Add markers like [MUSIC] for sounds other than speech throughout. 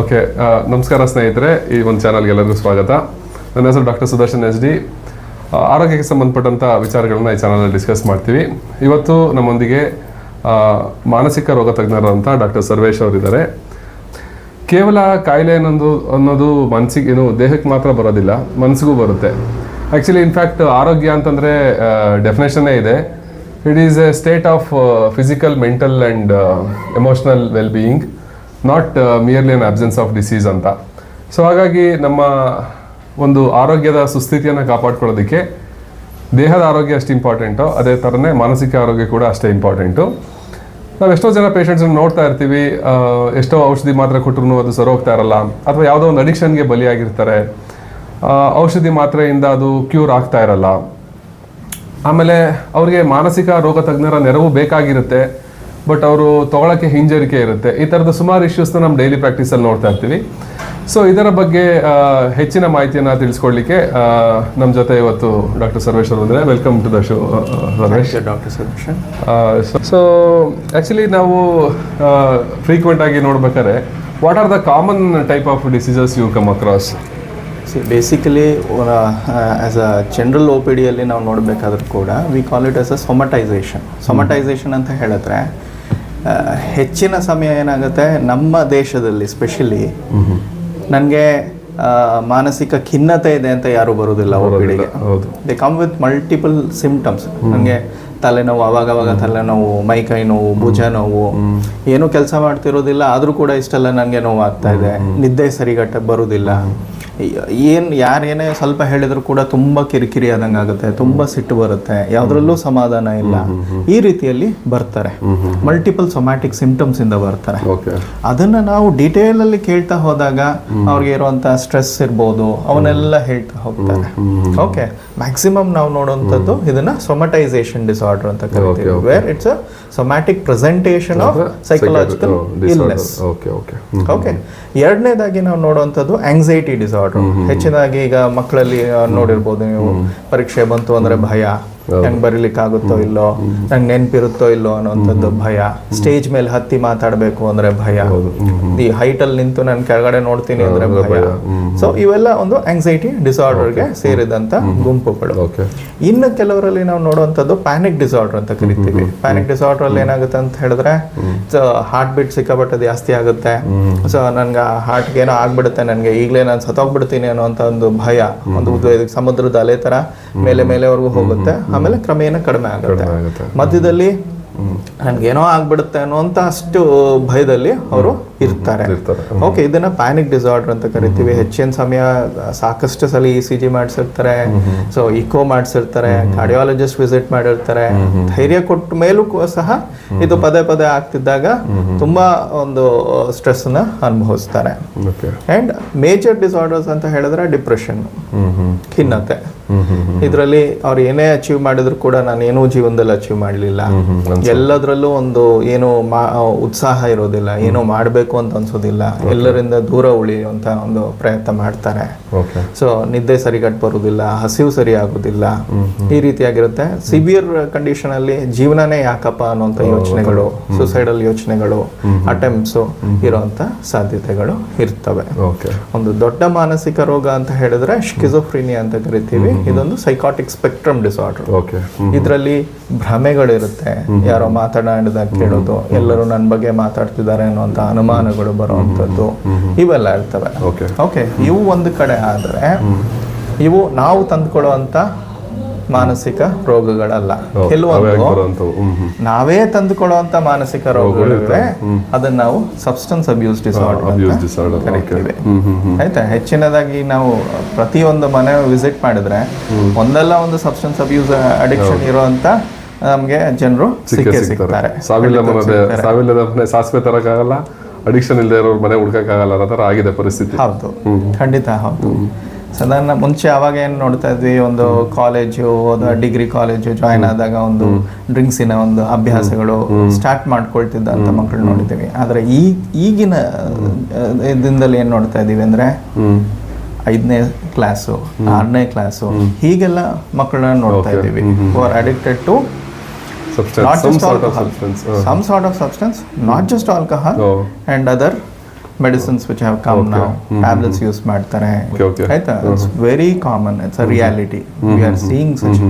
Okay ನಮಸ್ಕಾರ ಸ್ನೇಹಿತರೆ, ಈ ಒಂದು ಚಾನಲ್ಗೆ ಎಲ್ಲರಿಗೂ ಸ್ವಾಗತ. ನನ್ನ ಹೆಸರು ಡಾಕ್ಟರ್ ಸುದರ್ಶನ್ ಎಸ್ ಡಿ. ಆರೋಗ್ಯಕ್ಕೆ ಸಂಬಂಧಪಟ್ಟಂಥ ವಿಚಾರಗಳನ್ನ ಈ ಚಾನಲಲ್ಲಿ ಡಿಸ್ಕಸ್ ಮಾಡ್ತೀವಿ. ಇವತ್ತು ನಮ್ಮೊಂದಿಗೆ ಮಾನಸಿಕ ರೋಗ ತಜ್ಞರಂತ ಡಾಕ್ಟರ್ ಸರ್ವೇಶ್ ಅವರಿದ್ದಾರೆ. ಕೇವಲ ಕಾಯಿಲೆ ಅನ್ನೋದು ಅನ್ನೋದು ಮನಸ್ಸಿಗೆ ಏನು, ದೇಹಕ್ಕೆ ಮಾತ್ರ ಬರೋದಿಲ್ಲ ಮನಸ್ಸಿಗೂ ಬರುತ್ತೆ. ಆ್ಯಕ್ಚುಲಿ ಇನ್ಫ್ಯಾಕ್ಟ್ ಆರೋಗ್ಯ ಅಂತಂದರೆ ಡೆಫಿನೇಷನ್ನೇ ಇದೆ. It is a state of physical mental and emotional well being not merely an absence of disease ಅಂತ. ಸೊ ಹಾಗಾಗಿ ನಮ್ಮ ಒಂದು ಆರೋಗ್ಯದ ಸುಸ್ಥಿತಿಯನ್ನು ಕಾಪಾಡ್ಕೊಳ್ಳೋದಕ್ಕೆ ದೇಹದ ಆರೋಗ್ಯ ಅಷ್ಟು ಇಂಪಾರ್ಟೆಂಟು, ಅದೇ ಥರನೇ ಮಾನಸಿಕ ಆರೋಗ್ಯ ಕೂಡ ಅಷ್ಟೇ ಇಂಪಾರ್ಟೆಂಟು. ನಾವು ಎಷ್ಟೋ ಜನ ಪೇಷಂಟ್ಸನ್ನು ನೋಡ್ತಾ ಇರ್ತೀವಿ ಎಷ್ಟೋ ಔಷಧಿ ಮಾತ್ರೆ ಕೊಟ್ಟರು ಅದು ಸರೋಗ್ತಾ ಇರಲ್ಲ, ಅಥವಾ ಯಾವುದೋ ಒಂದು ಅಡಿಕ್ಷನ್ಗೆ ಬಲಿಯಾಗಿರ್ತಾರೆ ಔಷಧಿ ಮಾತ್ರೆಯಿಂದ ಅದು ಕ್ಯೂರ್ ಆಗ್ತಾ ಇರಲ್ಲ. ಆಮೇಲೆ ಅವರಿಗೆ ಮಾನಸಿಕ ರೋಗ ತಜ್ಞರ ನೆರವು ಬೇಕಾಗಿರುತ್ತೆ. ಬಟ್ ಅವರು ತಗೊಳಕ್ಕೆ ಹಿಂಜರಿಕೆ ಇರುತ್ತೆ. ಈ ಥರದ ಸುಮಾರು ಇಶ್ಯೂಸ್ನ ನಮ್ಮ ಡೈಲಿ ಪ್ರಾಕ್ಟೀಸಲ್ಲಿ ನೋಡ್ತಾ ಇರ್ತೀವಿ. ಸೊ ಇದರ ಬಗ್ಗೆ ಹೆಚ್ಚಿನ ಮಾಹಿತಿಯನ್ನು ತಿಳಿಸ್ಕೊಡ್ಲಿಕ್ಕೆ ನಮ್ಮ ಜೊತೆ ಇವತ್ತು ಡಾಕ್ಟರ್ ಸರ್ವೇಶ್ವರ್ ಬಂದರೆ welcome to the show Sarvesh. Doctor Sarvesh so actually ನಾವು ಫ್ರೀಕ್ವೆಂಟ್ ಆಗಿ ನೋಡ್ಬೇಕಾದ್ರೆ what are the common type of diseases you come across see basically as a general O P ಡಿಯಲ್ಲಿ ನಾವು ನೋಡಬೇಕಾದ್ರೂ ಕೂಡ we call it as a somatization somatization ಅಂತ ಹೇಳಿದ್ರೆ ಹೆಚ್ಚಿನ ಸಮಯ ಏನಾಗುತ್ತೆ? ನಮ್ಮ ದೇಶದಲ್ಲಿ ಸ್ಪೆಷಲಿ ನನಗೆ ಮಾನಸಿಕ ಖಿನ್ನತೆ ಇದೆ ಅಂತ ಯಾರು ಬರೋದಿಲ್ಲ ಒ ಹೌದು. They come with multiple symptoms ನನಗೆ ತಲೆನೋವು ಅವಾಗ ಅವಾಗ ತಲೆನೋವು ಮೈ ಕೈ ನೋವು ಭುಜ ನೋವು ಏನು ಕೆಲಸ ಮಾಡ್ತಿರೋದಿಲ್ಲ ಆದರೂ ಕೂಡ ಇಷ್ಟೆಲ್ಲ ನನಗೆ ನೋವು ಆಗ್ತಾ ಇದೆ ನಿದ್ದೆ ಸರಿಗಟ್ಟ ಬರುವುದಿಲ್ಲ. ಏನು ಯಾರೇನೇ ಸ್ವಲ್ಪ ಹೇಳಿದ್ರು ಕೂಡ ತುಂಬ ಕಿರಿಕಿರಿ ಆದಂಗೆ ಆಗುತ್ತೆ ತುಂಬ ಸಿಟ್ಟು ಬರುತ್ತೆ ಯಾವುದ್ರಲ್ಲೂ ಸಮಾಧಾನ ಇಲ್ಲ. ಈ ರೀತಿಯಲ್ಲಿ ಬರ್ತಾರೆ. ಮಲ್ಟಿಪಲ್ ಸೊಮ್ಯಾಟಿಕ್ ಸಿಂಪ್ಟಮ್ಸ್ ಇಂದ ಬರ್ತಾರೆ. ಅದನ್ನ ನಾವು ಡೀಟೇಲ್ ಅಲ್ಲಿ ಕೇಳ್ತಾ ಹೋದಾಗ ಅವ್ರಿಗೆ ಇರುವಂತಹ ಸ್ಟ್ರೆಸ್ ಇರ್ಬೋದು ಅವನ್ನೆಲ್ಲ ಹೇಳ್ತಾ ಹೋಗ್ತಾರೆ. ಓಕೆ ಮ್ಯಾಕ್ಸಿಮಮ್ ನಾವು ನೋಡುವಂಥದ್ದು ಇದನ್ನ ಸೊಮಟೈಸೇಷನ್ ಡಿಸಾರ್ಡರ್ ಅಂತ ಕರಿತೀವಿ where it's a somatic presentation of psychological illness okay okay okay ಎರಡನೇದಾಗಿ ನಾವು ನೋಡುವಂಥದ್ದು ಆಂಗ್ಸೈಟಿ ಡಿಸಾರ್ಡರ್ ಹೆಚ್ಚಿನದಾಗಿ ಈಗ ಮಕ್ಕಳಲ್ಲಿ ನೋಡಿರ್ಬೋದು ನೀವು ಪರೀಕ್ಷೆ ಬಂತು ಅಂದರೆ ಭಯ ಹೆಂಗ್ ಬರೀಲಿಕ್ಕೆ ಆಗುತ್ತೋ ಇಲ್ಲೋ ನಂಗೆ ನೆನ್ಪಿರುತ್ತೋ ಇಲ್ಲೋ ಅನ್ನೋಂಥದ್ದು ಭಯ. ಸ್ಟೇಜ್ ಮೇಲೆ ಹತ್ತಿ ಮಾತಾಡಬೇಕು ಅಂದ್ರೆ ಭಯ. ಈ ಹೈಟ್ ಅಲ್ಲಿ ನಿಂತು ನಾನು ಕೆಳಗಡೆ ನೋಡ್ತೀನಿ ಅಂದ್ರೆ ಭಯ. ಸೊ ಇವೆಲ್ಲ ಒಂದು ಆಂಗ್ಸೈಟಿ ಡಿಸಾರ್ಡರ್ಗೆ ಸೇರಿದಂತ ಗುಂಪುಗಳು. ಇನ್ನು ಕೆಲವರಲ್ಲಿ ನಾವು ನೋಡುವಂಥದ್ದು ಪ್ಯಾನಿಕ್ ಡಿಸಾರ್ಡರ್ ಅಂತ ಕರಿತೀವಿ. ಪ್ಯಾನಿಕ್ ಡಿಸಾರ್ಡರ್ ಅಲ್ಲಿ ಏನಾಗುತ್ತೆ ಅಂತ ಹೇಳಿದ್ರೆ ಹಾರ್ಟ್ ಬೀಟ್ ಸಿಕ್ಕಾಪಟ್ಟೆ ಜಾಸ್ತಿ ಆಗುತ್ತೆ. ಸೊ ನನ್ಗೆ ಹಾರ್ಟ್ಗೆ ಏನೋ ಆಗ್ಬಿಡುತ್ತೆ ನನಗೆ ಈಗಲೇ ನಾನು ಸತ್ತೋಗ್ಬಿಡ್ತೀನಿ ಅನ್ನೋ ಒಂದು ಭಯ ಒಂದು ಸಮುದ್ರದ ಅಲೆ ತರ. ಮೇಲೆ ಮೇಲೆವರೆಗೂ ಹೋಗುತ್ತೆ ಆಮೇಲೆ ಕ್ರಮೇಣ ಕಡಿಮೆ ಆಗುತ್ತೆ ಮಧ್ಯದಲ್ಲಿ ನನ್ಗೇನೋ ಆಗ್ಬಿಡುತ್ತೆ ಅನ್ನುವಂತ ಅಷ್ಟು ಭಯದಲ್ಲಿ ಅವರು ಇರ್ತಾರೆ ಓಕೆ ಇದನ್ನ ಪ್ಯಾನಿಕ್ ಡಿಸಾರ್ಡರ್ ಅಂತ ಕರಿತೀವಿ ಹೆಚ್ಚಿನ ಸಮಯ ಸಾಕಷ್ಟು ಸಲ ಇ ಸಿ ಜಿ ಮಾಡಿಸಿರ್ತಾರೆ ಸೊ ಇಕೋ ಮಾಡಿಸಿರ್ತಾರೆ ಕಾರ್ಡಿಯಾಲಜಿಸ್ಟ್ ವಿಸಿಟ್ ಮಾಡಿರ್ತಾರೆ ಧೈರ್ಯ ಕೊಟ್ಟ ಮೇಲೂ ಸಹ ಇದು ಪದೇ ಪದೇ ಆಗ್ತಿದ್ದಾಗ ತುಂಬಾ ಒಂದು ಸ್ಟ್ರೆಸ್ನ ಅನುಭವಿಸ್ತಾರೆ ಅಂಡ್ ಮೇಜರ್ ಡಿಸಾರ್ಡರ್ಸ್ ಅಂತ ಹೇಳಿದ್ರೆ ಡಿಪ್ರೆಷನ್ ಖಿನ್ನತೆ ಇದರಲ್ಲಿ ಅವ್ರು ಏನೇ ಅಚೀವ್ ಮಾಡಿದ್ರು ಕೂಡ ನಾನು ಏನೂ ಜೀವನದಲ್ಲಿ ಅಚೀವ್ ಮಾಡಲಿಲ್ಲ. ಎಲ್ಲದರಲ್ಲೂ ಒಂದು ಏನು ಮಾ ಉತ್ಸಾಹ ಇರೋದಿಲ್ಲ ಏನು ಮಾಡಬೇಕು ಅಂತ ಅನ್ಸೋದಿಲ್ಲ. ಎಲ್ಲರಿಂದ ದೂರ ಉಳಿಯುವಂತ ಒಂದು ಪ್ರಯತ್ನ ಮಾಡ್ತಾರೆ. ಸೊ ನಿದ್ದೆ ಸರಿಗಟ್ಟು ಬರುವುದಿಲ್ಲ ಹಸಿವು ಸರಿ ಆಗುದಿಲ್ಲ ಈ ರೀತಿಯಾಗಿರುತ್ತೆ. ಸಿವಿಯರ್ ಕಂಡೀಷನ್ ಅಲ್ಲಿ ಜೀವನನೇ ಯಾಕಪ್ಪ ಅನ್ನೋಂಥ ಯೋಚನೆಗಳು ಸುಸೈಡಲ್ ಯೋಚನೆಗಳು ಅಟೆಂಪ್ಟ್ಸ್ ಇರುವಂತ ಸಾಧ್ಯತೆಗಳು ಇರ್ತವೆ. ಒಂದು ದೊಡ್ಡ ಮಾನಸಿಕ ರೋಗ ಅಂತ ಹೇಳಿದ್ರೆ ಶಿಕಿಜೋಫ್ರಿನಿಯಾ ಅಂತ ಕರಿತೀವಿ. ಇದೊಂದು ಸೈಕಾಟಿಕ್ ಸ್ಪೆಕ್ಟ್ರಮ್ ಡಿಸಾರ್ಡರ್ ಓಕೆ ಇದರಲ್ಲಿ ಭ್ರಮೆಗಳಿರುತ್ತೆ. ಯಾರೋ ಮಾತನಾಡಿದಾಗ ಕೇಳೋದು ಎಲ್ಲರೂ ನನ್ನ ಬಗ್ಗೆ ಮಾತಾಡ್ತಿದ್ದಾರೆ ಅನ್ನುವಂಥ ಅನುಮಾನಗಳು ಬರುವಂಥದ್ದು ಇವೆಲ್ಲ ಇರ್ತವೆ. ಓಕೆ ಓಕೆ ಇವು ಒಂದು ಕಡೆ ಆದರೆ ಇವು ನಾವು ತಂದುಕೊಳ್ಳುವಂಥ ಮಾನಸಿಕ ರೋಗಗಳಲ್ಲ. ಕೆಲವೊಂದು ನಾವೇ ತಂದುಕೊಳ್ಳುವಂತ ಮಾನಸಿಕ ರೋಗಗಳಿವೆ ಅದನ್ನ ನಾವು ಸಬ್ಸ್ಟೆನ್ಸ್ ಅಬ್ಯೂಸ್ ಡಿಸಾರ್ಡರ್ ಕರಿತೀವಿ. ಆಯ್ತಾ? ಹೆಚ್ಚಿನದಾಗಿ ನಾವು ಪ್ರತಿಯೊಂದು ಮನೆ ವಿಸಿಟ್ ಮಾಡಿದ್ರೆ ಒಂದಲ್ಲ ಒಂದು ಸಬ್ಸ್ಟೆನ್ಸ್ ಅಬ್ಯೂಸ್ ಅಡಿಕ್ಷನ್ ಇರುವಂತ ನಮ್ಗೆ ಜನರು ಸಿಕ್ಕೇ ಸಿಗ್ತಾರೆ. ಸಾವಿಲ್ಲದ ಸಾಸಿವೆ ತರಕ್ಕಾಗಲ್ಲ ಅಡಿಕ್ಷನ್ ಇಲ್ಲದೆ ಇರೋರ್ ಮನೆ ಹುಡ್ಕಕ್ಕಾಗಲ್ಲ ಅನ್ನೋ ಥರ ಆಗಿದೆ ಪರಿಸ್ಥಿತಿ. ಹೌದು. ಖಂಡಿತ ಹೌದು. ಸಾಧಾರಣ ಮುಂಚೆ ಅವಾಗ ಏನು ನೋಡ್ತಾ ಇದ್ವಿ ಒಂದು ಕಾಲೇಜು ಡಿಗ್ರಿ ಕಾಲೇಜು ಜಾಯ್ನ್ ಆದಾಗ ಒಂದು ಡ್ರಿಂಕ್ಸಿನ ಒಂದು ಅಭ್ಯಾಸಗಳು ಸ್ಟಾರ್ಟ್ ಮಾಡ್ಕೊಳ್ತಿದ್ದಂತ ಮಕ್ಕಳು ನೋಡಿದ್ದೀವಿ. ಆದರೆ ಈ ಈಗಿನ ದಿನದಲ್ಲಿ ಏನು ನೋಡ್ತಾ ಇದ್ದೀವಿ ಅಂದರೆ ಐದನೇ ಕ್ಲಾಸು ಆರನೇ ಕ್ಲಾಸು ಹೀಗೆಲ್ಲ ಮಕ್ಕಳನ್ನ ನೋಡ್ತಾ. ಇದ್ದೀವಿ. Are addicted to substance Not some just sort of. Substance some sort of substance, not medicines which have come ನಾವು ಟ್ಯಾಬ್ಲೆಟ್ಸ್ ಯೂಸ್ ಮಾಡ್ತಾರೆ. ಆಯ್ತಾ? It's very common it's a reality we are seeing such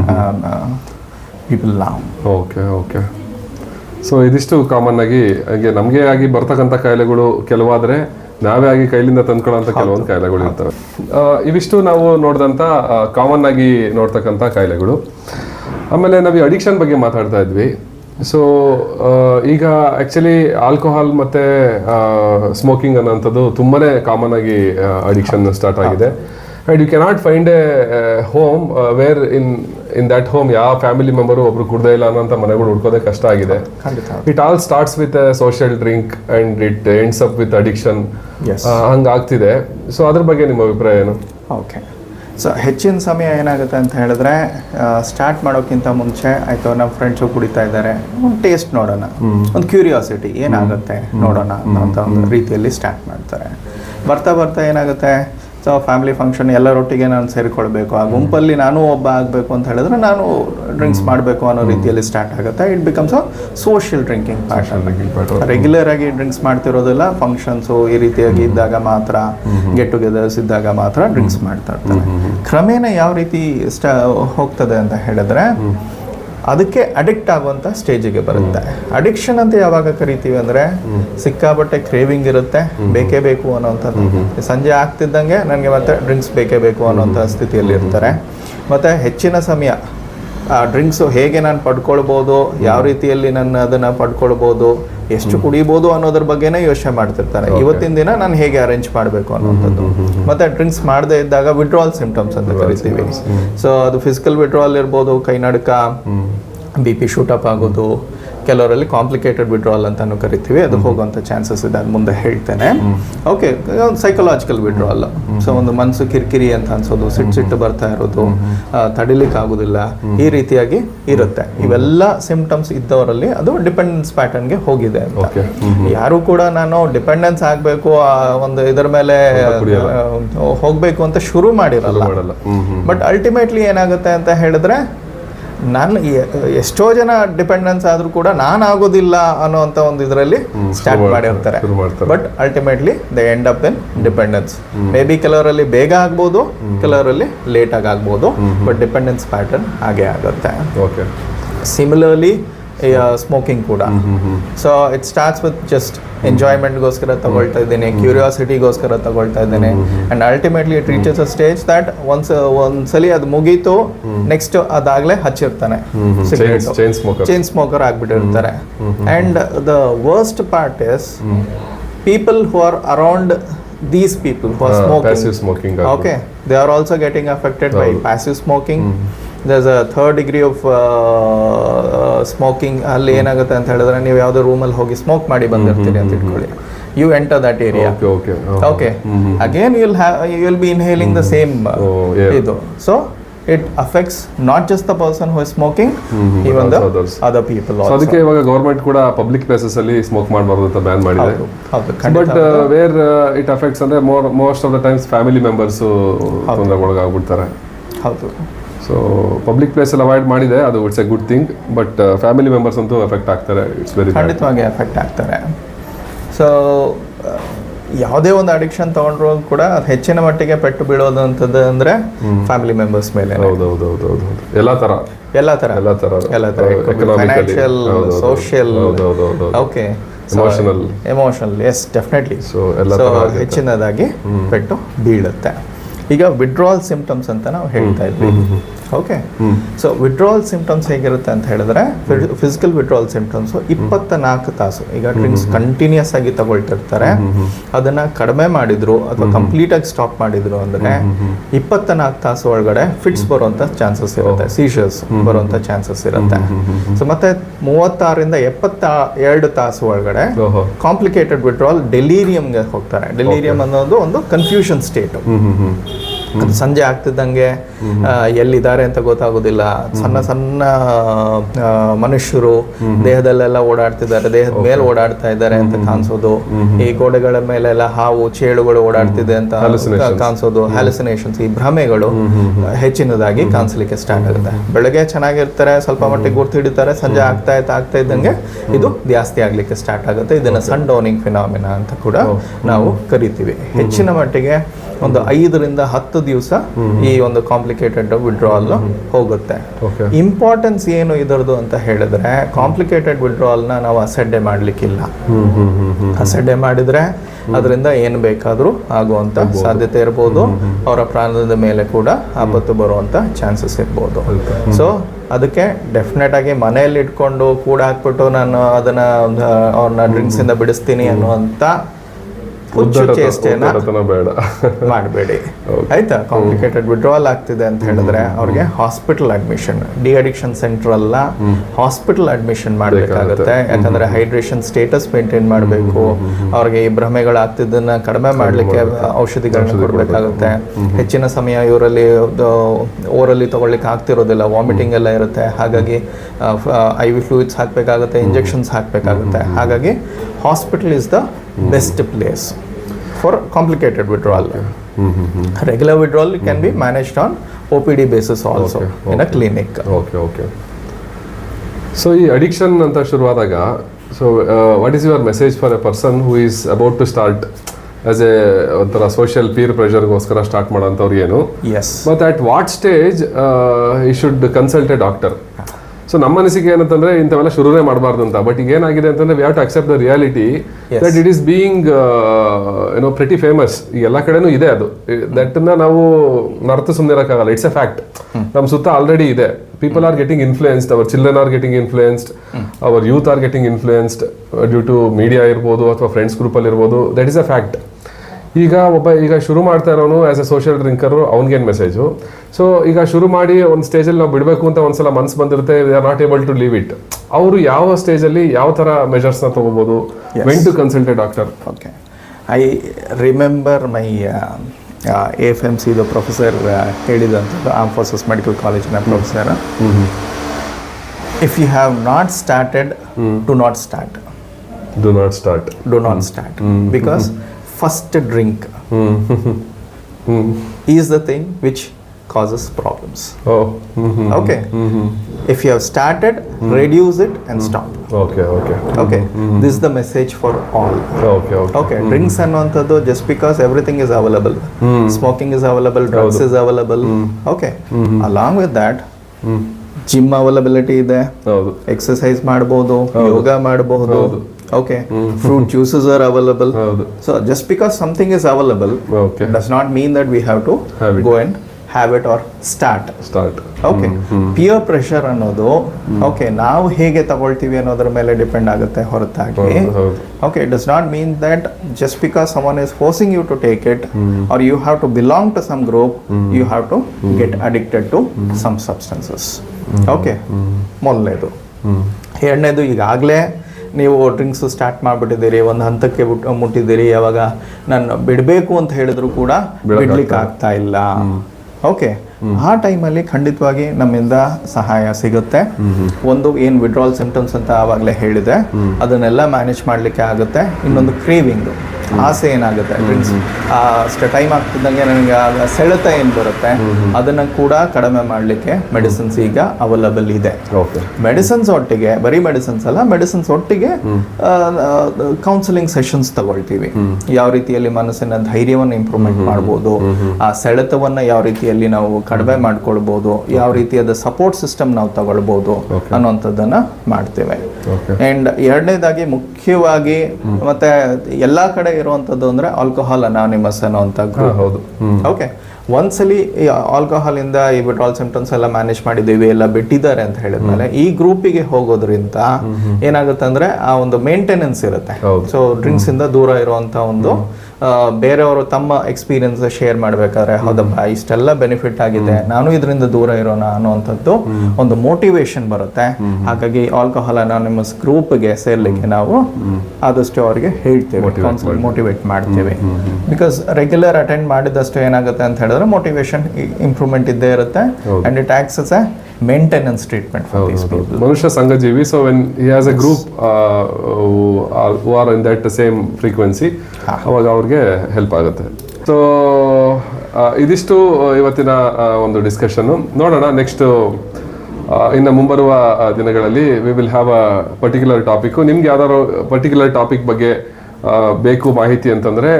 people ನಾವ್ okay okay so ಇದಿಷ್ಟು common ಆಗಿ ಹಾಗೆ ನಮಗೆ ಆಗಿ ಬರ್ತಕ್ಕಂಥ ಕಾಯಿಲೆಗಳು ಕೆಲವಾದ್ರೆ ನಾವೇ ಆಗಿ ಕೈಲಿಂದ ತಂದ್ಕೊಳ್ಳೋಂಥ ಕೆಲವೊಂದು ಕಾಯಿಲೆಗಳು ಇರ್ತವೆ. ಇವಿಷ್ಟು ನಾವು ನೋಡಿದಂಥ ಕಾಮನ್ ಆಗಿ ನೋಡ್ತಕ್ಕಂಥ ಕಾಯಿಲೆಗಳು. ಆಮೇಲೆ ನಾವು ಅಡಿಕ್ಷನ್ ಬಗ್ಗೆ ಮಾತಾಡ್ತಾ ಇದ್ವಿ. ಸೊ ಈಗ ಆಕ್ಚುಲಿ ಆಲ್ಕೋಹಾಲ್ ಮತ್ತೆ ಸ್ಮೋಕಿಂಗ್ ಅನ್ನೋಂಥದ್ದು ತುಂಬಾನೇ ಕಾಮನ್ ಆಗಿ ಅಡಿಕ್ಷನ್ ಸ್ಟಾರ್ಟ್ ಆಗಿದೆ. And you cannot find a home where in in that home ಯಾವ ಫ್ಯಾಮಿಲಿ ಮೆಂಬರು ಒಬ್ರು ಕುಡ್ದೇ ಇಲ್ಲ ಅನ್ನೋಂಥ ಮನೆಗಳು ಹುಡ್ಕೋದೇ ಕಷ್ಟ ಆಗಿದೆ. It all starts with social drink and it ends up with addiction ಹಂಗಾಗ್ತಿದೆ. So ಅದ್ರ ಬಗ್ಗೆ ನಿಮ್ಮ ಅಭಿಪ್ರಾಯ ಏನು? ಓಕೆ ಸೊ ಹೆಚ್ಚಿನ ಸಮಯ ಏನಾಗುತ್ತೆ ಅಂತ ಹೇಳಿದ್ರೆ ಸ್ಟಾರ್ಟ್ ಮಾಡೋಕ್ಕಿಂತ ಮುಂಚೆ ಆಯಿತು ನಮ್ಮ ಫ್ರೆಂಡ್ಸು ಕುಡಿತಾ ಇದ್ದಾರೆ. ಒಂದು ಟೇಸ್ಟ್ ನೋಡೋಣ. ಒಂದು ಕ್ಯೂರಿಯಾಸಿಟಿ ಏನಾಗುತ್ತೆ ನೋಡೋಣ ಅಂತ ಒಂದು ರೀತಿಯಲ್ಲಿ ಸ್ಟಾರ್ಟ್ ಮಾಡ್ತಾರೆ. ಬರ್ತಾ ಬರ್ತಾ ಏನಾಗುತ್ತೆ? ಸೊ ಫ್ಯಾಮಿಲಿ ಫಂಕ್ಷನ್ ಎಲ್ಲರೊಟ್ಟಿಗೆ ನಾನು ಸೇರಿಕೊಳ್ಬೇಕು. ಆ ಗುಂಪಲ್ಲಿ ನಾನು ಒಬ್ಬ ಆಗಬೇಕು ಅಂತ ಹೇಳಿದ್ರೆ ನಾನು ಡ್ರಿಂಕ್ಸ್ ಮಾಡಬೇಕು ಅನ್ನೋ ರೀತಿಯಲ್ಲಿ ಸ್ಟಾರ್ಟ್ ಆಗುತ್ತೆ. It becomes a social drinking pattern regular ಆಗಿ ಡ್ರಿಂಕ್ಸ್ ಮಾಡ್ತಿರೋದಿಲ್ಲ. ಫಂಕ್ಷನ್ಸು ಈ ರೀತಿಯಾಗಿ ಇದ್ದಾಗ ಮಾತ್ರ ಗೆಟ್ ಟುಗೆದರ್ಸ್ ಇದ್ದಾಗ ಮಾತ್ರ ಡ್ರಿಂಕ್ಸ್ ಮಾಡ್ತಾ ಇರ್ತಾರೆ. ಕ್ರಮೇಣ ಯಾವ ರೀತಿ ಸ್ಟ ಹೋಗ್ತದೆ ಅಂತ ಹೇಳಿದ್ರೆ ಅದಕ್ಕೆ ಅಡಿಕ್ಟ್ ಆಗುವಂತ ಸ್ಟೇಜಿಗೆ ಬರುತ್ತೆ. ಅಡಿಕ್ಷನ್ ಅಂತ ಯಾವಾಗ ಕರಿತೀವಿ ಅಂದ್ರೆ ಸಿಕ್ಕಾಬಟ್ಟೆ ಕ್ರೇವಿಂಗ್ ಇರುತ್ತೆ ಬೇಕೇ ಬೇಕು ಅನ್ನೋವಂಥದ್ದು. ಸಂಜೆ ಆಗ್ತಿದ್ದಂಗೆ ನನಗೆ ಮತ್ತೆ ಡ್ರಿಂಕ್ಸ್ ಬೇಕೇ ಬೇಕು ಅನ್ನೋಂಥ ಸ್ಥಿತಿಯಲ್ಲಿ ಇರ್ತಾರೆ ಮತ್ತೆ ಹೆಚ್ಚಿನ ಸಮಯ ಆ ಡ್ರಿಂಕ್ಸು ಹೇಗೆ ನಾನು ಪಡ್ಕೊಳ್ಬೋದು ಯಾವ ರೀತಿಯಲ್ಲಿ ನಾನು ಅದನ್ನು ಪಡ್ಕೊಳ್ಬೋದು ಎಷ್ಟು ಕುಡಿಬೋದು ಅನ್ನೋದ್ರ ಬಗ್ಗೆನೇ ಯೋಚನೆ ಮಾಡ್ತಿರ್ತಾರೆ. ಇವತ್ತಿನ ದಿನ ನಾನು ಹೇಗೆ ಅರೇಂಜ್ ಮಾಡಬೇಕು ಅನ್ನೋಂಥದ್ದು ಮತ್ತೆ ಡ್ರಿಂಕ್ಸ್ ಮಾಡದೇ ಇದ್ದಾಗ ವಿಡ್ರಾಲ್ ಸಿಂಪ್ಟಮ್ಸ್ ಅಂತ ಕರಿತೀವಿ. ಸೊ ಅದು ಫಿಸಿಕಲ್ ವಿಡ್ರಾಲ್ ಇರ್ಬೋದು ಕೈ ನಡುಕ ಬಿ ಪಿ ಶೂಟಪ್ ಆಗೋದು ಕೆಲವರಲ್ಲಿ ಕಾಂಪ್ಲಿಕೇಟೆಡ್ ವಿಡ್ರಾಲ್ ಅಂತಾನು ಕರಿತೀವಿ. ಅದು ಹೋಗುವಂಥ ಚಾನ್ಸಸ್ ಇದೆ ಅದು ಮುಂದೆ ಹೇಳ್ತೇನೆ. ಓಕೆ ಸೈಕಲಾಜಿಕಲ್ ವಿಡ್ರಾಲ್ ಸೊ ಒಂದು ಮನಸ್ಸು ಕಿರಿಕಿರಿ ಅಂತ ಅನ್ಸೋದು ಸಿಟ್ಟು ಸಿಟ್ಟು ಬರ್ತಾ ಇರೋದು ತಡಿಲಿಕ್ಕೆ ಆಗೋದಿಲ್ಲ. ಈ ರೀತಿಯಾಗಿ ಇರುತ್ತೆ. ಇವೆಲ್ಲ ಸಿಂಪ್ಟಮ್ಸ್ ಇದ್ದವರಲ್ಲಿ ಅದು ಡಿಪೆಂಡೆನ್ಸ್ ಪ್ಯಾಟರ್ನ್ಗೆ ಹೋಗಿದೆ ಅಂತ. ಯಾರು ಕೂಡ ನಾನು ಡಿಪೆಂಡೆನ್ಸ್ ಆಗಬೇಕು ಒಂದು ಇದರ ಮೇಲೆ. ಹೋಗ್ಬೇಕು ಅಂತ ಶುರು ಮಾಡಿರಲ್ಲ. ಬಟ್ ಅಲ್ಟಿಮೇಟ್ಲಿ ಏನಾಗುತ್ತೆ ಅಂತ ಹೇಳಿದ್ರೆ ನಾನು ಎಷ್ಟೋ ಜನ ಡಿಪೆಂಡೆನ್ಸ್ ಆದ್ರೂ ಕೂಡ ನಾನು ಆಗೋದಿಲ್ಲ ಅನ್ನೋಂಥ ಒಂದು ಇದರಲ್ಲಿ ಸ್ಟಾರ್ಟ್ ಮಾಡಿರ್ತಾರೆ. But ultimately the end up in dependence maybe ಕೆಲವರಲ್ಲಿ ಬೇಗ ಆಗ್ಬೋದು ಕೆಲವರಲ್ಲಿ ಲೇಟಾಗಿ ಆಗಿ ಆಗ್ಬೋದು ಬಟ್ ಡಿಪೆಂಡೆನ್ಸ್ ಪ್ಯಾಟರ್ನ್ ಹಾಗೆ ಆಗುತ್ತೆ. ಓಕೆ ಸಿಮಿಲರ್ಲಿ ಸ್ಮೋಕಿಂಗ್ ಕೂಡ. So it starts with just ಎಂಜಾಯ್ಮೆಂಟ್ಗೋಸ್ಕರ ತಗೊಳ್ತಾ ಇದ್ದೇನೆ ಕ್ಯೂರಿಯಾಸಿಟಿಗೋಸ್ಕರ ತಗೊಳ್ತಾ ಇದ್ದೇನೆ. And ultimately it reaches a stage that once ಒಂದ್ಸಲಿ ಅದು ಮುಗೀತು ನೆಕ್ಸ್ಟ್ ಅದಾಗಲೇ ಹಚ್ಚಿರ್ತಾನೆ chain smoker ಆಗ್ಬಿಟ್ಟಿರ್ತಾರೆ. And the worst part is people who are around these people who are passive smoking smoking. okay they are also getting affected by passive smoking. There's a third degree of smoking ಅಲ್ಲಿ ಏನಾಗುತ್ತೆ ಅಂತ ಹೇಳಿದ್ರೆ ನೀವು ಯಾವುದೋ ರೂಮಲ್ಲಿ ಹೋಗಿ smoke ಮಾಡಿ ಬಂದಿರ್ತೀರಿ ಅಂತ ಇಟ್ಕೊಳ್ಳಿ. You enter that area okay okay okay again you'll you will be inhaling the same. ಇದು. So it affects not just the person who smoking even the. Other people ಅದಕ್ಕೆ ಇವಾಗ ಗವರ್ಮೆಂಟ್ ಕೂಡ ಪಬ್ಲಿಕ್ ಪ್ಲೇಸಸ್ ಅಲ್ಲಿ smoke ಮಾಡಬಾರ್ದು ಅಂತ ban ಮಾಡಿದೆ. But where it affects ಅಂದ್ರೆ more most of the times family members ತೊಂದರೆಗೊಳಗಾಗ್ಬಿಡ್ತಾರೆ ಹೌದು. ಸೊ ಪಬ್ಲಿಕ್ ಪ್ಲೇಸ್ ಎಲ್ಲ ಅವಾಯ್ಡ್ ಮಾಡಿದೆ ಅದು it's a good thing but family members ಅಂತೂ ಎಫೆಕ್ಟ್ ಆಗ್ತಾರೆ. ಇಟ್ಸ್ ವೆರಿ ಖಂಡಿತವಾಗಿ ಎಫೆಕ್ಟ್ ಆಗ್ತಾರೆ. ಸೊ ಯಾವುದೇ ಒಂದು ಅಡಿಕ್ಷನ್ ತಗೊಂಡ್ರು ಕೂಡ ಹೆಚ್ಚಿನ ಮಟ್ಟಿಗೆ ಪೆಟ್ಟು ಬೀಳೋದು ಅಂತದ್ದು ಅಂದ್ರೆ ಫ್ಯಾಮಿಲಿ ಮೆಂಬರ್ಸ್ ಮೇಲೆ ಹೌದು ಹೌದು ಹೌದು ಹೌದು ಎಲ್ಲ ತರ ಎಲ್ಲ ತರ ಎಲ್ಲ ತರ ಎಲ್ಲ ತರ financial social okay emotional emotional yes definitely so. ಹೆಚ್ಚಿನದಾಗಿ ಪೆಟ್ಟು ಬೀಳುತ್ತೆ. ಈಗ ವಿಡ್ರಾಲ್ ಸಿಂಪ್ಟಮ್ಸ್ ಅಂತ ನಾವು ಹೇಳ್ತಾ ಇದ್ವಿ. ಓಕೆ ಸೊ ವಿಡ್ರಾಲ್ ಸಿಂಪ್ಟಮ್ಸ್ ಹೇಗಿರುತ್ತೆ ಅಂತ ಹೇಳಿದ್ರೆ ಫಿಸಿಕಲ್ ವಿಡ್ರಾಲ್ ಸಿಂಪ್ಟಮ್ಸ್ ಇಪ್ಪತ್ತ ನಾಲ್ಕು ತಾಸು. ಈಗ ಡ್ರಿಂಕ್ಸ್ ಕಂಟಿನ್ಯೂಸ್ ಆಗಿ ತಗೊಳ್ತಿರ್ತಾರೆ. ಅದನ್ನ ಕಡಿಮೆ ಮಾಡಿದ್ರು ಅಥವಾ ಕಂಪ್ಲೀಟ್ ಆಗಿ ಸ್ಟಾಪ್ ಮಾಡಿದ್ರು ಅಂದ್ರೆ ಇಪ್ಪತ್ತ ನಾಲ್ಕು ತಾಸು ಒಳಗಡೆ ಫಿಟ್ಸ್ ಬರುವಂತ ಚಾನ್ಸಸ್ ಇರುತ್ತೆ. ಸೀಶರ್ಸ್ ಬರುವಂತ ಚಾನ್ಸಸ್ ಇರುತ್ತೆ. ಸೊ ಮತ್ತೆ ಮೂವತ್ತಾರರಿಂದ ಎಪ್ಪತ್ತ ಎರಡು ತಾಸು ಒಳಗಡೆ ಕಾಂಪ್ಲಿಕೇಟೆಡ್ ವಿಡ್ರಾಲ್ ಡೆಲೀರಿಯಂಗೆ ಹೋಗ್ತಾರೆ. ಡೆಲೀರಿಯಂ ಅನ್ನೋದು ಒಂದು ಕನ್ಫ್ಯೂಷನ್ ಸ್ಟೇಟ್ ಸಂಜೆ ಆಗ್ತಿದ್ದಂಗೆ ಎಲ್ಲಿದ್ದಾರೆ ಅಂತ ಗೊತ್ತಾಗೋದಿಲ್ಲ. ಸಣ್ಣ ಸಣ್ಣ ಮನುಷ್ಯರು ದೇಹದಲ್ಲೆಲ್ಲ ಓಡಾಡ್ತಿದ್ದಾರೆ. ದೇಹದ ಮೇಲೆ ಓಡಾಡ್ತಾ ಇದ್ದಾರೆ ಅಂತ ಕಾಣಿಸೋದು. ಈ ಗೋಡೆಗಳ ಮೇಲೆಲ್ಲ ಹಾವು ಚೇಳುಗಳು ಓಡಾಡ್ತಿದೆ ಅಂತ ಕಾಣಿಸೋದು. ಹ್ಯಾಲುಸಿನೇಷನ್ಸ್ ಈ ಭ್ರಮೆಗಳು ಹೆಚ್ಚಿನದಾಗಿ ಕಾಣಿಸ್ಲಿಕ್ಕೆ ಸ್ಟಾರ್ಟ್ ಆಗುತ್ತೆ. ಬೆಳಗ್ಗೆ ಚೆನ್ನಾಗಿರ್ತಾರೆ ಸ್ವಲ್ಪ ಮಟ್ಟಿಗೆ ಗುರ್ತು ಹಿಡಿತಾರೆ ಸಂಜೆ ಆಗ್ತಾ ಇತ್ತು ಆಗ್ತಾ ಇದ್ದಂಗೆ ಇದು ಜಾಸ್ತಿ ಆಗ್ಲಿಕ್ಕೆ ಸ್ಟಾರ್ಟ್ ಆಗುತ್ತೆ. ಇದನ್ನ ಸನ್ ಡೌನಿಂಗ್ ಫಿನಾಮಿನಾ ಅಂತ ಕೂಡ ನಾವು ಕರಿತೀವಿ. ಹೆಚ್ಚಿನ ಮಟ್ಟಿಗೆ ಒಂದು ಐದರಿಂದ ಹತ್ತು ದಿವಸ ಈ ಒಂದು ಕಾಂಪ್ಲಿಕೇಟೆಡ್ ವಿಡ್ರಾಲ್ ಹೋಗುತ್ತೆ. ಓಕೆ ಇಂಪಾರ್ಟೆನ್ಸ್ ಏನು ಇದರದು ಅಂತ ಹೇಳಿದ್ರೆ ಕಾಂಪ್ಲಿಕೇಟೆಡ್ ವಿಡ್ರಾವಲ್ನ ನಾವು ಅಸಡ್ಡೆ ಮಾಡ್ಲಿಕ್ಕಿಲ್ಲ. ಅಸಡ್ಡೆ ಮಾಡಿದ್ರೆ ಅದರಿಂದ ಏನು ಬೇಕಾದರೂ ಆಗುವಂತ ಸಾಧ್ಯತೆ ಇರ್ಬೋದು. ಅವರ ಪ್ರಾಣದ ಮೇಲೆ ಕೂಡ ಆಪತ್ತು ಬರುವಂತ ಚಾನ್ಸಸ್ ಇರ್ಬೋದು. ಸೊ ಅದಕ್ಕೆ ಡೆಫಿನೆಟ್ ಆಗಿ ಮನೆಯಲ್ಲಿ ಇಟ್ಕೊಂಡು ಕೂಡ ಹಾಕ್ಬಿಟ್ಟು ನಾನು ಅದನ್ನ ಅವ್ರನ್ನ ಡ್ರಿಂಕ್ಸ್ ಇಂದ ಬಿಡಿಸ್ತೀನಿ ಅನ್ನುವಂತ ಹುಚ್ಚು ಚೇಷ್ಟೆನ ಬೇಡ. ಮಾಡಬೇಡಿ. ಆಯ್ತಾ? ಕಾಂಪ್ಲಿಕೇಟೆಡ್ ವಿಡ್ರಾಲ್ ಆಗ್ತಿದೆ ಅಂತ ಹೇಳಿದ್ರೆ ಅವ್ರಿಗೆ hospital admission de addiction center ಅಲ್ಲ ಹಾಸ್ಪಿಟಲ್ ಅಡ್ಮಿಷನ್ ಮಾಡಬೇಕಾಗುತ್ತೆ. ಯಾಕಂದ್ರೆ ಹೈಡ್ರೇಷನ್ ಸ್ಟೇಟಸ್ ಮೇಂಟೈನ್ ಮಾಡಬೇಕು. ಅವ್ರಿಗೆ ಈ ಭ್ರಮೆಗಳಾಗ್ತಿದ್ದನ್ನ ಕಡಿಮೆ ಮಾಡಲಿಕ್ಕೆ ಔಷಧಿಗಳನ್ನ ಕೊಡಬೇಕಾಗುತ್ತೆ. ಹೆಚ್ಚಿನ ಸಮಯ ಇವರಲ್ಲಿ ಓರಲ್ಲಿ ತಗೊಳ್ಳಿಕ್ಕೆ ಆಗ್ತಿರೋದಿಲ್ಲ. ವಾಮಿಟಿಂಗ್ ಎಲ್ಲ ಇರುತ್ತೆ. ಹಾಗಾಗಿ ಐ ವಿ ಫ್ಲೂಯಿಡ್ಸ್ ಹಾಕಬೇಕಾಗುತ್ತೆ ಇಂಜೆಕ್ಷನ್ಸ್ ಹಾಕಬೇಕಾಗುತ್ತೆ. ಹಾಗಾಗಿ hospital is the best place for complicated withdrawal regular withdrawal can be managed on O P D basis also in a clinic. Okay okay so ಈ ಅಡಿಕ್ಷನ್ ಅಂತ ಶುರುವಾದಾಗ so what is your message for a person who is about to start as a ಒಂಥರ social peer ಪ್ರೆಷರ್ಗೋಸ್ಕರ start ಮಾಡೋಂಥವ್ರು ಏನು? Yes but at what stage he should consult a doctor so ನಮ್ಮ ಅನಿಸಿಕೆ ಏನಂತಂದ್ರೆ ಇಂಥವೆಲ್ಲ ಶುರುನೇ ಮಾಡಬಾರ್ದು ಅಂತ. ಬಟ್ ಈಗ ಏನಾಗಿದೆ ಅಂತಂದ್ರೆ we have to accept the reality that it is being ಏನೋ ಪ್ರಿಟಿ ಫೇಮಸ್ ಈ ಎಲ್ಲ ಕಡೆನೂ ಇದೆ ಅದು. ದಟ್ ನಾವು ಮರೆತು ಸುಮ್ಮನೆ ಇರೋಕ್ಕಾಗಲ್ಲ ಇಟ್ಸ್ ಎ ಫ್ಯಾಕ್ಟ್ ನಮ್ಮ ಸುತ್ತ ಆಲ್ರೆಡಿ ಇದೆ. People are getting influenced our children are getting influenced our youth are getting influenced due to media ಇರ್ಬೋದು ಅಥವಾ ಫ್ರೆಂಡ್ಸ್ ಗ್ರೂಪಲ್ಲಿ ಇರ್ಬೋದು. ದಟ್ ಈಸ್ ಅ ಫ್ಯಾಕ್ಟ್ ಈಗ ಒಬ್ಬ ಈಗ ಶುರು ಮಾಡ್ತಾ ಇರೋನು ಆಸ್ ಎ ಸೋಷಿಯಲ್ ಡ್ರಿಂಕರು ಅವ್ನಿಗೇನು ಮೆಸೇಜು ಸೊ ಈಗ ಶುರು ಮಾಡಿ ಒಂದು ಸ್ಟೇಜಲ್ಲಿ ನಾವು ಬಿಡಬೇಕು ಅಂತ ಒಂದ್ಸಲ ಮನ್ಸು ಬಂದಿರುತ್ತೆ we are not able to leave it ಅವರು ಯಾವ ಸ್ಟೇಜಲ್ಲಿ ಯಾವ ಥರ ಮೆಜರ್ಸ್ನ ತೊಗೋಬೋದು? When to consult a doctor okay I remember my F M Siddu professor ಹೇಳಿದಂಥದ್ದು ಆಮ್ ಫೋರ್ಸಸ್ ಮೆಡಿಕಲ್ ಕಾಲೇಜಿನ professor if you have not started do not start do not start do not start because first drink ಹ್ಞೂ [LAUGHS] is the thing which causes problems oh ಹ್ಞೂ ಹ್ಞೂ Okay. If you have started, reduce it and stop. Okay okay Okay. This is the message for all. Okay okay Okay. Drinks ಅನ್ನುವಂಥದ್ದು just because everything is available. Smoking is available, drugs is available. Okay. Along with that, ಹ್ಞೂ gym availability ಇದೆ ಹೌದು exercise ಮಾಡಬಹುದು ಯೋಗ ಮಾಡಬಹುದು ಹೌದು. okay fruit juices are available ಹೌದು. So just because something is available does not mean that we have to go and have it or start start okay peer pressure ಅನ್ನೋದು okay ನಾವು ಹೇಗೆ ತಗೊಳ್ತೀವಿ ಅನ್ನೋದ್ರ ಮೇಲೆ ಡಿಪೆಂಡ್ ಆಗುತ್ತೆ ಹೊರತಾಗಿ. Okay it does not mean that just because someone is forcing you to take it or you have to belong to some group you have to get addicted to some substances okay ಮೊದಲನೇದು. ಎರಡನೇದು ಈಗಾಗಲೇ ನೀವು drinks start ಮಾಡಿಬಿಟ್ಟಿದ್ದೀರಿ ಒಂದು ಹಂತಕ್ಕೆ ಬಿಟ್ಟು ಮುಟ್ಟಿದ್ದೀರಿ ಯಾವಾಗ ನಾನು ಬಿಡಬೇಕು ಅಂತ ಹೇಳಿದ್ರು ಕೂಡ ಬಿಡ್ಲಿಕ್ಕೆ ಆಗ್ತಾ ಇಲ್ಲ. ಓಕೆ ಆ ಟೈಮಲ್ಲಿ ಖಂಡಿತವಾಗಿ ನಮ್ಮಿಂದ ಸಹಾಯ ಸಿಗುತ್ತೆ. ಒಂದು ಏನು ವಿಡ್ರಾಲ್ ಸಿಂಪ್ಟಮ್ಸ್ ಅಂತ ಆವಾಗಲೇ ಹೇಳಿದೆ. ಅದನ್ನೆಲ್ಲ ಮ್ಯಾನೇಜ್ ಮಾಡಲಿಕ್ಕೆ ಆಗುತ್ತೆ. ಇನ್ನೊಂದು ಕ್ರೇವಿಂಗ್ ಆಸೆ ಏನಾಗುತ್ತೆ? ಡ್ರಿಂಕ್ಸ್ ಅಷ್ಟು ಟೈಮ್ ಆಗ್ತಿದ್ದಂಗೆ ನನಗೆ ಆಗ ಸೆಳೆತ ಏನು ಬರುತ್ತೆ? ಅದನ್ನ ಕೂಡ ಕಡಿಮೆ ಮಾಡಲಿಕ್ಕೆ ಮೆಡಿಸಿನ್ಸ್ ಈಗ ಅವೈಲಬಲ್ ಇದೆ. ಮೆಡಿಸಿನ್ಸ್ ಒಟ್ಟಿಗೆ ಬರೀ ಮೆಡಿಸಿನ್ಸ್ ಅಲ್ಲ ಮೆಡಿಸಿನ್ಸ್ ಒಟ್ಟಿಗೆ ಕೌನ್ಸಿಲಿಂಗ್ ಸೆಷನ್ಸ್ ತಗೊಳ್ತೀವಿ. ಯಾವ ರೀತಿಯಲ್ಲಿ ಮನಸ್ಸಿನ ಧೈರ್ಯವನ್ನು ಇಂಪ್ರೂವ್ಮೆಂಟ್ ಮಾಡ್ಬೋದು ಆ ಸೆಳೆತವನ್ನ ಯಾವ ರೀತಿಯಲ್ಲಿ ನಾವು ಕಡಿಮೆ ಮಾಡ್ಕೊಳ್ಬೋದು ಯಾವ ರೀತಿಯಾದ ಸಪೋರ್ಟ್ ಸಿಸ್ಟಮ್ ನಾವು ತಗೊಳ್ಬೋದು ಅನ್ನೋಂಥದ್ದನ್ನು ಮಾಡ್ತೇವೆ. ಅಂಡ್ ಎರಡನೇದಾಗಿ ಮುಖ್ಯವಾಗಿ ಮತ್ತೆ ಎಲ್ಲಾ ಕಡೆ ಇರುವಂತದ್ದು ಅಂದ್ರೆ ಆಲ್ಕೋಹಾಲ್ ಅನಾನಿಮಸ್ ಅಂತ ಗ್ರೂಪ್ ಹೌದು. ಓಕೆ ಒಂದ್ಸಲಿ ಈ ಆಲ್ಕೋಹಾಲ್ ಇಂದ ಈ ವಿಡ್ರಾಲ್ ಸಿಂಪ್ಟಮ್ಸ್ ಎಲ್ಲ ಮ್ಯಾನೇಜ್ ಮಾಡಿದ್ದೀವಿ ಎಲ್ಲ ಬಿಟ್ಟಿದ್ದಾರೆ ಅಂತ ಹೇಳಿದ್ಮೇಲೆ ಈ ಗ್ರೂಪಿಗೆ ಹೋಗೋದ್ರಿಂದ ಏನಾಗುತ್ತೆ ಅಂದ್ರೆ ಆ ಒಂದು ಮೇಂಟೆನೆನ್ಸ್ ಇರುತ್ತೆ. ಸೊ ಡ್ರಿಂಕ್ಸ್ ಇಂದ ದೂರ ಇರುವಂತ ಒಂದು ಬೇರೆಯವರು ತಮ್ಮ ಎಕ್ಸ್ಪೀರಿಯನ್ಸ್ ಶೇರ್ ಮಾಡ್ಬೇಕಾದ್ರೆ ಹೌದಪ್ಪ ಇಷ್ಟೆಲ್ಲ ಬೆನಿಫಿಟ್ ಆಗಿದೆ ನಾನು ಇದರಿಂದ ದೂರ ಇರೋಣ ಅನ್ನುವಂಥದ್ದು ಒಂದು ಮೋಟಿವೇಶನ್ ಬರುತ್ತೆ. ಹಾಗಾಗಿ ಆಲ್ಕೋಹಾಲ್ ಅನಾನಿಮಸ್ ಗ್ರೂಪ್ಗೆ ಸೇರ್ಲಿಕ್ಕೆ ನಾವು ಆದಷ್ಟು ಅವರಿಗೆ ಹೇಳ್ತೇವೆ ಮೋಟಿವೇಟ್ ಮಾಡ್ತೇವೆ. ಬಿಕಾಸ್ ರೆಗ್ಯುಲರ್ ಅಟೆಂಡ್ ಮಾಡಿದಷ್ಟು ಏನಾಗುತ್ತೆ ಅಂತ ಹೇಳಿದ್ರೆ ಹೇಳಿದ್ರೆ ಮೋಟಿವೇಶನ್ ಇಂಪ್ರೂವ್ಮೆಂಟ್ ಇದ್ದೇ ಇರುತ್ತೆ. And it acts as a maintenance treatment for these people ಮನುಷ್ಯ ಸಂಘಜೀವಿ so when he has a group or in that same frequency ಅವಾಗ ಅವ್ರಿಗೆ ಹೆಲ್ಪ್ ಆಗುತ್ತೆ. ಸೊ ಇದಿಷ್ಟು ಇವತ್ತಿನ ಒಂದು ಡಿಸ್ಕಷನ್ನು ನೋಡೋಣ ನೆಕ್ಸ್ಟ್ ಇನ್ನು ಮುಂಬರುವ ದಿನಗಳಲ್ಲಿ we will have a particular topic ನಿಮ್ಗೆ ಯಾವ್ದಾದ್ರು ಪರ್ಟಿಕ್ಯುಲರ್ ಟಾಪಿಕ್ ಬಗ್ಗೆ ಬೇಕು ಮಾಹಿತಿ ಅಂತಂದ್ರೆ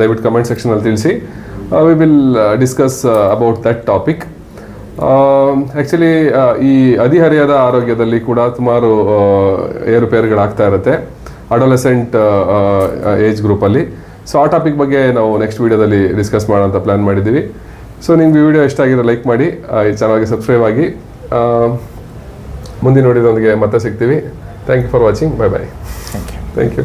ದಯವಿಟ್ಟು ಕಮೆಂಟ್ ಸೆಕ್ಷನಲ್ಲಿ ತಿಳಿಸಿ. We will discuss about that topic actually ಈ ಹದಿಹರೆಯದ ಆರೋಗ್ಯದಲ್ಲಿ ಕೂಡ ಸುಮಾರು ಏರುಪೇರುಗಳಾಗ್ತಾ ಇರುತ್ತೆ ಅಡೋಲೆಸೆಂಟ್ ಏಜ್ ಗ್ರೂಪಲ್ಲಿ ಸೊ ಆ ಟಾಪಿಕ್ ಬಗ್ಗೆ ನಾವು ನೆಕ್ಸ್ಟ್ ವೀಡಿಯೋದಲ್ಲಿ ಡಿಸ್ಕಸ್ ಮಾಡೋಂಥ ಪ್ಲ್ಯಾನ್ ಮಾಡಿದ್ದೀವಿ. ಸೊ ನಿಮ್ಗೆ ಈ ವಿಡಿಯೋ ಇಷ್ಟ ಆಗಿರೋ ಲೈಕ್ ಮಾಡಿ ಈ ಚಾನಲ್ಗೆ ಸಬ್ಸ್ಕ್ರೈಬ್ ಆಗಿ. ಆ, ಮುಂದಿನ ನೋಡಿದೊಂದಿಗೆ ಮತ್ತೆ ಸಿಗ್ತೀವಿ. Thank you for watching bye bye thank you